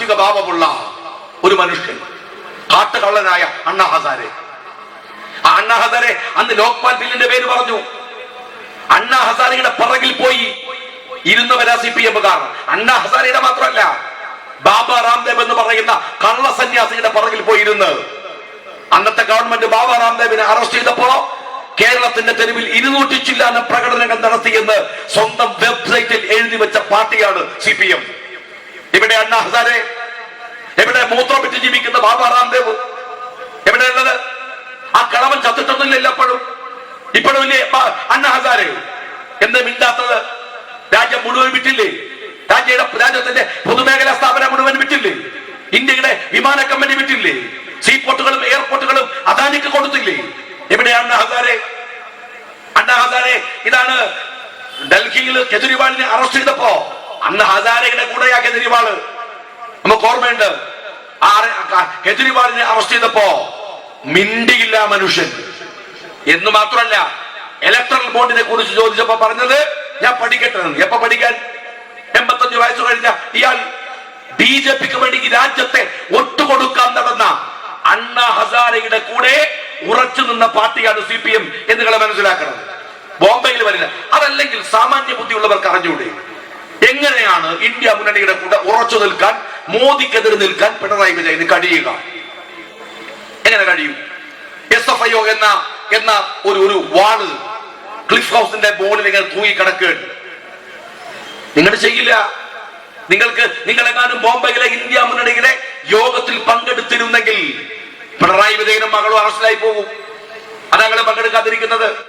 സാത്വിക ഭാവമുള്ള ഒരു മനുഷ്യൻ കാട്ടുകള്ളനായ അണ്ണാ ഹസാരെ. ആ അണ്ണാ ഹസാരെ അന്ന് ലോക്പാൽ ബില്ലിന്റെ പേര് പറഞ്ഞു. അണ്ണാ ഹസാരയുടെ പിറകിൽ പോയി ഇരുന്നവരാ സി പി എമ്മുകാർ. അണ്ണാ ഹസാരയുടെ മാത്രമല്ല ബാബ രാംദേവ് എന്ന് പറയുന്ന കള്ള സന്യാസിയുടെ പിറകിൽ പോയിരുന്ന് അന്നത്തെ ഗവൺമെന്റ് ബാബ രാംദേവിനെ അറസ്റ്റ് ചെയ്തപ്പോ കേരളത്തിന്റെ തെരുവിൽ ഇരുന്നൂറ്റി ചില്ലാന പ്രകടനങ്ങൾ നടത്തിയെന്ന് സ്വന്തം വെബ്സൈറ്റിൽ എഴുതി വെച്ച പാർട്ടിയാണ് സി പി എം. ഇവിടെ അണ്ണാ ഹസാരെ എവിടെ മൂത്രം വിറ്റ് ജീവിക്കുന്ന ബാബ റാംദേവ് എവിടെ ഉള്ളത് ആ കളവൻ ചത്തിട്ടൊന്നുമില്ല എപ്പോഴും ഇപ്പോഴും ഇല്ലേ? അണ്ണ ഹസാരെ എന്ത് മിണ്ടാത്തത്? രാജ്യം മുഴുവൻ വിറ്റില്ലേ? രാജ്യയുടെ രാജ്യത്തിന്റെ പൊതുമേഖലാ സ്ഥാപനം മുഴുവൻ വിറ്റില്ലേ? ഇന്ത്യയുടെ വിമാന കമ്പനി വിറ്റില്ലേ? സീപോർട്ടുകളും എയർപോർട്ടുകളും അദാനിക്ക് കൊടുത്തില്ലേ? എവിടെ അണ്ണ ഹസാരെ അണ്ണ ഹസാരെ ഇതാണ് ഡൽഹിയിൽ കെജ്രിവാളിനെ അറസ്റ്റ് ചെയ്തപ്പോ അന്ന് ഹസാരയുടെ കൂടെയാ കെജ്രിവാൾ. നമുക്ക് ഓർമ്മയുണ്ട്. കെജ്രിവാളിനെ അറസ്റ്റ് ചെയ്തപ്പോ മിണ്ടിയില്ല മനുഷ്യൻ. എന്ന് മാത്രമല്ല ഇലക്ട്രൽ ബോണ്ടിനെ കുറിച്ച് ചോദിച്ചപ്പോ പറഞ്ഞത് ഞാൻ പഠിക്കട്ടെ. എപ്പോ പഠിക്കാൻ? എൺപത്തഞ്ച് വയസ്സ് കഴിഞ്ഞ ഇയാൾ ബി ജെ പിക്ക് വേണ്ടി രാജ്യത്തെ ഒട്ടുകൊടുക്കാൻ നടന്ന അണ്ണ ഹസാരയുടെ കൂടെ ഉറച്ചു നിന്ന പാർട്ടിയാണ് സി പി എം എന്ന് മനസ്സിലാക്കണം. ബോംബെയിൽ വരില്ല. അതല്ലെങ്കിൽ സാമാന്യ ബുദ്ധിയുള്ളവർക്ക് അറിഞ്ഞൂടെ? എങ്ങനെയാണ് ഇന്ത്യ മുന്നണിയുടെ കൂടെ ഉറച്ചു നിൽക്കാൻ മോദിക്കെതിരെ നിൽക്കാൻ പിണറായി വിജയന് കഴിയുക? എങ്ങനെ കഴിയും? എസ് എഫ് ഐ ഒ എന്ന എന്ന ഒരു ഒരു വാൾ ക്ലിഫ് ഹൗസിന്റെ ബോർഡിൽ ഇങ്ങനെ തൂങ്ങി കിടക്കുകയാണ് നിങ്ങൾ ചെയ്യില്ല. നിങ്ങൾക്ക് നിങ്ങളെങ്ങാനും ബോംബെയിലെ ഇന്ത്യ മുന്നണിയിലെ യോഗത്തിൽ പങ്കെടുത്തിരുന്നെങ്കിൽ പിണറായി വിജയനും മകളും അറസ്റ്റിലായി പോകും അതങ്ങളെ പങ്കെടുക്കാതിരിക്കുന്നത്.